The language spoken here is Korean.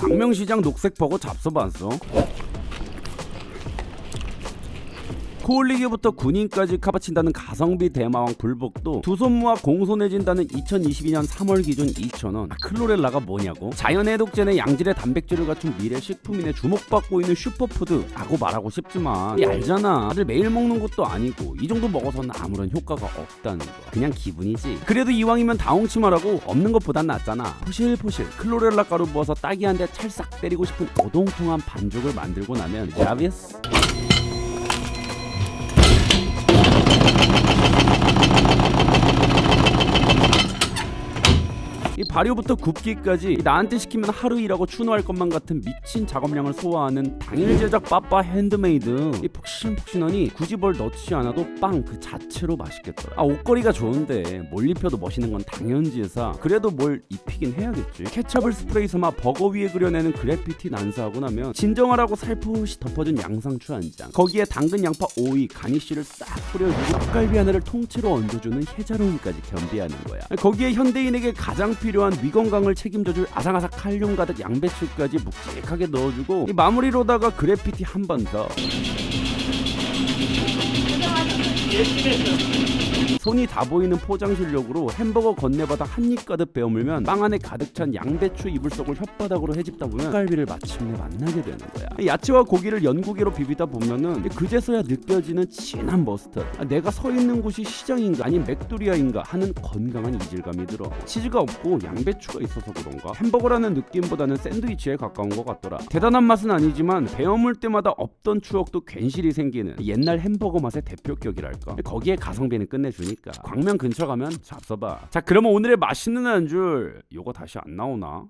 광명시장 녹색버거 잡숴봤어? 코올리기부터 군인까지 카바친다는 가성비 대마왕 불복도 두 손 모아 공손해진다는 2022년 3월 기준 2,000원. 아, 클로렐라가 뭐냐고? 자연의 독전에 양질의 단백질을 갖춘 미래 식품인에 주목받고 있는 슈퍼푸드 라고 말하고 싶지만. 이 알잖아. 다들 매일 먹는 것도 아니고 이 정도 먹어서는 아무런 효과가 없다는 거. 그냥 기분이지. 그래도 이왕이면 다홍치마라고 없는 것보단 낫잖아. 포실포실 클로렐라 가루 부어서 딱이 한대 찰싹 때리고 싶은 오동통한 반죽을 만들고 나면 자비스 발효부터 굽기까지 나한테 시키면 하루 일하고 추노할 것만 같은 미친 작업량을 소화하는 당일 제작 빠빠 핸드메이드. 이 폭신폭신하니 굳이 뭘 넣지 않아도 빵 그 자체로 맛있겠더라. 아 옷걸이가 좋은데 뭘 입혀도 멋있는 건 당연지사 그래도 뭘 입히긴 해야겠지. 케찹을 스프레이 삼아 버거 위에 그려내는 그래피티 난사하고 나면 진정하라고 살포시 덮어준 양상추 한 장. 거기에 당근 양파 오이 가니쉬를 싹 뿌려주고 닭갈비 하나를 통째로 얹어주는 해자로움까지 겸비하는 거야. 거기에 현대인에게 가장 필요 한 위 건강을 책임져줄 아삭아삭 칼륨 가득 양배추까지 묵직하게 넣어주고 이 마무리로다가 그래피티 한 번 더. 손이 다 보이는 포장 실력으로 햄버거 건네바닥 한입 가득 베어물면 빵 안에 가득 찬 양배추 이불 속을 혓바닥으로 헤집다 보면 갈비를 마침내 만나게 되는 거야. 이 야채와 고기를 연고기로 비비다 보면은 그제서야 느껴지는 진한 머스터드. 아, 내가 서 있는 곳이 시장인가 아니 맥도리아인가 하는 건강한 이질감이 들어. 치즈가 없고 양배추가 있어서 그런가 햄버거라는 느낌보다는 샌드위치에 가까운 것 같더라. 대단한 맛은 아니지만 베어물 때마다 없던 추억도 괜시리 생기는 옛날 햄버거 맛의 대표격이랄까. 거기에 가성비는 끝내 주니까 광명 근처 가면 잡숴봐. 자 그러면 오늘의 맛있는 안줄 요거 다시 안 나오나?